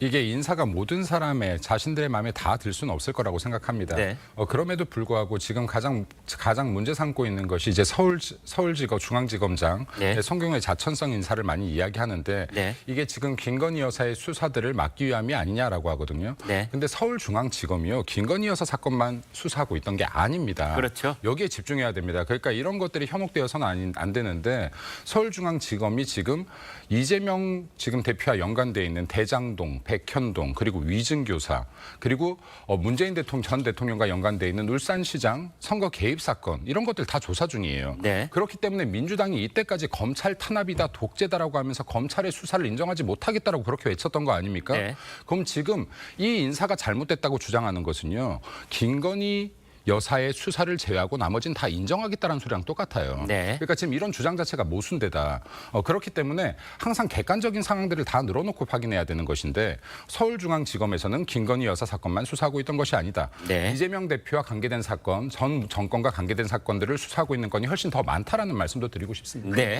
이게 인사가 모든 사람의 자신들의 마음에 다 들 수는 없을 거라고 생각합니다. 네. 어, 그럼에도 불구하고 지금 가장 가장 문제 삼고 있는 것이 이제 서울 서울지검 중앙지검장 네. 성경의 자천성 인사를 많이 이야기하는데 네. 이게 지금 김건희 여사의 수사들을 막기 위함이 아니냐라고 하거든요. 네. 근데 서울중앙지검이요 김건희 여사 사건만 수사하고 있던 게 아닙니다. 그렇죠. 여기에 집중해야 됩니다. 그러니까 이런 것들이 현혹되어서는 안, 안 되는데 서울중앙지검이 지금 이재명 지금 대표와 연관돼 있는 대장동, 백현동 그리고 위증교사 그리고 어, 문재인 대통령 전 대통령과 연관돼 있는 울산시장 선거 개입 사건 이런 것들 다 조사 중이에요. 네. 그렇기 때문에 민주당이 이때까지 검찰 탄압이다 독재다라고 하면서 검찰의 수사를 인정하지 못하겠다라고 그렇게 외쳤던 거 아닙니까? 네. 그럼 지금 이 인사가 잘못됐다고 주장하는 것은요. 김건희 여사의 수사를 제외하고 나머지는 다 인정하겠다는 소리랑 똑같아요. 네. 그러니까 지금 이런 주장 자체가 모순되다. 어, 그렇기 때문에 항상 객관적인 상황들을 다 늘어놓고 확인해야 되는 것인데 서울중앙지검에서는 김건희 여사 사건만 수사하고 있던 것이 아니다. 네. 이재명 대표와 관계된 사건, 전 정권과 관계된 사건들을 수사하고 있는 건이 훨씬 더 많다라는 말씀도 드리고 싶습니다. 네.